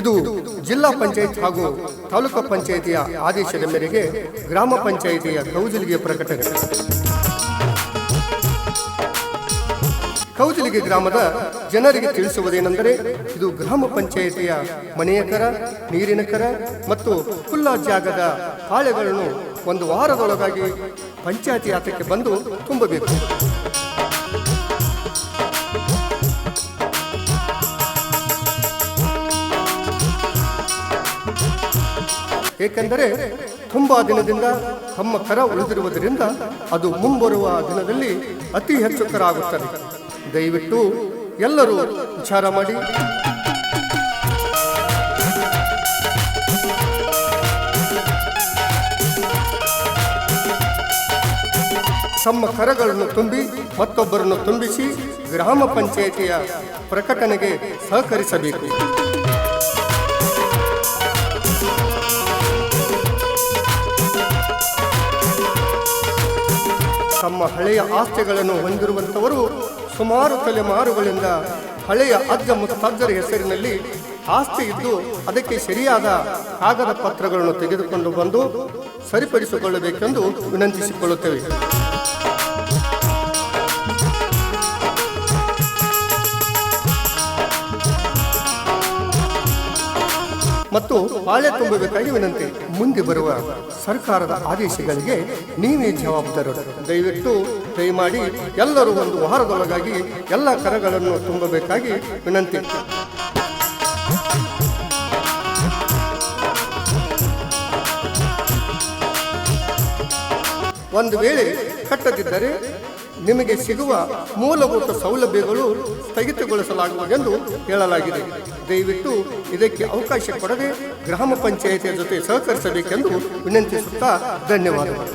ಇದು ಜಿಲ್ಲಾ ಪಂಚಾಯತ್ ಹಾಗೂ ತಾಲೂಕು ಪಂಚಾಯಿತಿಯ ಆದೇಶದ ಮೇರೆಗೆ ಗ್ರಾಮ ಪಂಚಾಯಿತಿಯ ಕೌಜಲಿಗೆ ಪ್ರಕಟಣೆ ಕೌಜಲಿಗೆ ಗ್ರಾಮದ ಜನರಿಗೆ ತಿಳಿಸುವುದೇನೆಂದರೆ ಇದು ಗ್ರಾಮ ಪಂಚಾಯಿತಿಯ ಮನೆಯ ಕರ, ನೀರಿನ ಕರ ಮತ್ತು ಖುಲ್ಲಾ ಜಾಗದ ಹಾಳೆಗಳನ್ನು ಒಂದು ವಾರದೊಳಗಾಗಿ ಪಂಚಾಯತಿ ಆಟಕ್ಕೆ ಬಂದು ತುಂಬಬೇಕು. ಏಕೆಂದರೆ ತುಂಬಾ ದಿನದಿಂದ ತಮ್ಮ ಕರ ಉಳಿದಿರುವುದರಿಂದ ಅದು ಮುಂಬರುವ ದಿನದಲ್ಲಿ ಅತಿ ಹೆಚ್ಚು ಕರ ಆಗುತ್ತದೆ ದಯವಿಟ್ಟು ಎಲ್ಲರೂ ವಿಚಾರ ಮಾಡಿ. ತಮ್ಮ ಕರಗಳನ್ನು ತುಂಬಿ ಮತ್ತೊಬ್ಬರನ್ನು ತುಂಬಿಸಿ ಗ್ರಾಮ ಪಂಚಾಯಿತಿಯ ಪ್ರಕಟಣೆಗೆ ಸಹಕರಿಸಬೇಕು. ತಮ್ಮ ಹಳೆಯ ಆಸ್ತಿಗಳನ್ನು ಹೊಂದಿರುವಂಥವರು ಸುಮಾರು ತಲೆಮಾರುಗಳಿಂದ ಹಳೆಯ ಅಜ್ಜ ಮುತ್ತಜ್ಜರ ಹೆಸರಿನಲ್ಲಿ ಆಸ್ತಿ ಇದ್ದು ಅದಕ್ಕೆ ಸರಿಯಾದ ಕಾಗದ ಪತ್ರಗಳನ್ನು ತೆಗೆದುಕೊಂಡು ಬಂದು ಸರಿಪಡಿಸಿಕೊಳ್ಳಬೇಕೆಂದು ವಿನಂತಿಸಿಕೊಳ್ಳುತ್ತೇವೆ. ಮತ್ತು ಪಾಳೆ ತುಂಬಬೇಕಾಗಿ ವಿನಂತಿ ಮುಂದೆ ಬರುವ ಸರ್ಕಾರದ ಆದೇಶಗಳಿಗೆ ನೀವೇ ಜವಾಬ್ದಾರರು ದಯವಿಟ್ಟು ದಯಮಾಡಿ ಎಲ್ಲರೂ ಒಂದು ವಾರದೊಳಗಾಗಿ ಎಲ್ಲ ಕರಗಳನ್ನು ತುಂಬಬೇಕಾಗಿ ವಿನಂತಿ. ಒಂದು ವೇಳೆ ಕಟ್ಟದಿದ್ದರೆ ನಿಮಗೆ ಸಿಗುವ ಮೂಲಭೂತ ಸೌಲಭ್ಯಗಳು ಸ್ಥಗಿತಗೊಳಿಸಲಾಗುವುದೆಂದು ಹೇಳಲಾಗಿದೆ. ದಯವಿಟ್ಟು ಇದಕ್ಕೆ ಅವಕಾಶ ಕೊಡದೆ ಗ್ರಾಮ ಪಂಚಾಯಿತಿಯ ಜೊತೆ ಸಹಕರಿಸಬೇಕೆಂದು ವಿನಂತಿಸುತ್ತಾ ಧನ್ಯವಾದಗಳು.